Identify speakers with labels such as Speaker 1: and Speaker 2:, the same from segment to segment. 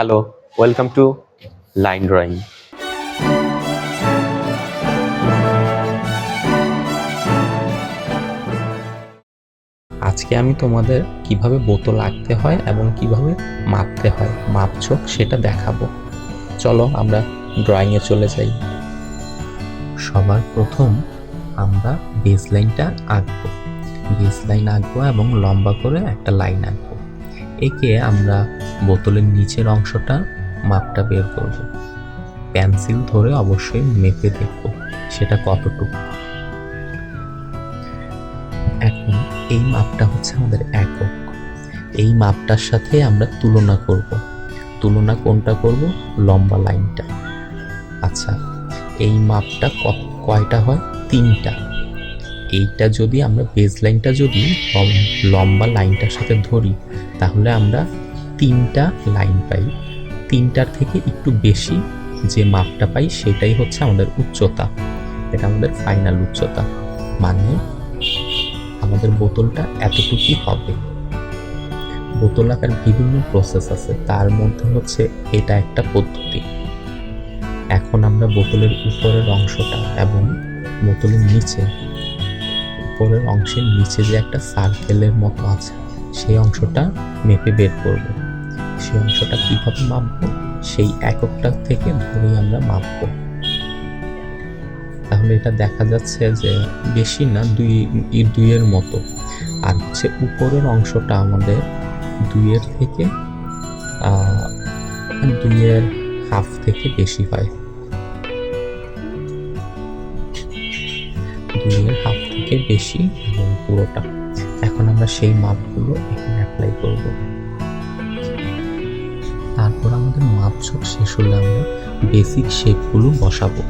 Speaker 1: Hello welcome to line drawing আজকে আমি তোমাদের কীভাবে বোতল আঁকতে হয় এবং কীভাবে মাপতে হয় মাপছক সেটা দেখাবো। চলো আমরা ড্রয়িংয়ে চলে যাই। সবার প্রথম আমরা বেস লাইনটা আঁকবো। বেস লাইন আঁকবো এবং লম্বা করে একটা লাইন আঁকবো। একে আমরা বোতলের নিচের অংশটা মাপটা বের করব। পেন্সিল ধরে অবশ্যই মেপে দেখব সেটা কতটুকু। এখন এই মাপটা হচ্ছে আমাদের একক। এই মাপটার সাথে আমরা তুলনা করব। তুলনা কোনটা করব? লম্বা লাইনটা। আচ্ছা এই মাপটা কয়টা হয়? তিনটা। এইটা যদি আমরা বেস লাইনটা যদি লম- লম্বা লাইনটার সাথে ধরি, তাহলে আমরা তিনটা লাইন পাই। তিনটার থেকে একটু বেশি যে মাপটা পাই, সেটাই হচ্ছে আমাদের উচ্চতা। এটা আমাদের ফাইনাল উচ্চতা। মানে আমাদের বোতলটা এতটুকুই হবে। বোতল আঁকার বিভিন্ন প্রসেস আছে। তার মধ্যে হচ্ছে এটা একটা পদ্ধতি। এখন আমরা বোতলের উপরের অংশটা এবং বোতলের নিচে উপরের অংশের নিচে যে একটা সার্কেলের মতো আছে, সেই অংশটা মেপে বের করব। সেই অংশটা কীভাবে মাপবো? সেই এককটা থেকে ধরেই আমরা মাপবো। তাহলে এটা দেখা যাচ্ছে যে বেশি না, দুই দুইয়ের মতো। আর হচ্ছে উপরের অংশটা আমাদের দুইয়ের থেকে দুইয়ের হাফ থেকে বেশি হয়। দুইয়ের হাফ থেকে বেশি এবং পুরোটা। এখন আমরা সেই মাপগুলো এখানে অ্যাপ্লাই করব। তারপর আমাদের মাপছক শেষ হলে আমরা বেসিক শেপগুলো বসাবো।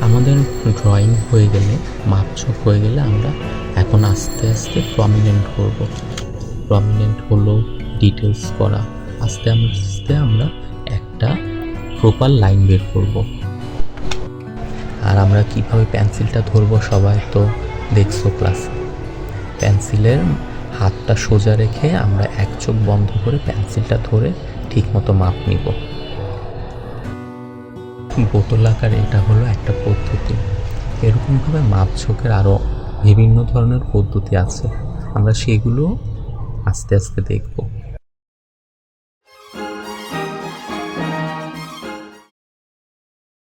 Speaker 1: আমাদের ড্রয়িং হয়ে গেলে মাপছক হয়ে গেলে আমরা এখন আস্তে আস্তে প্রমিনেন্ট করব। প্রমিনেন্ট হলো ডিটেলস করা। আস্তে আস্তে আমরা একটা প্রপার লাইন বের করব। আর আমরা কীভাবে পেন্সিলটা ধরবো সবাই তো দেখছ ক্লাস পেন্সিলের হাতটা সোজা রেখে আমরা এক চোখ বন্ধ করে পেন্সিলটা ধরে ঠিকমতো মাপ নিব। বোতল আকার এটা হলো একটা পদ্ধতি। এরকমভাবে মাপ ছকের আরও বিভিন্ন ধরনের পদ্ধতি আছে। আমরা সেগুলো আস্তে আস্তে দেখব।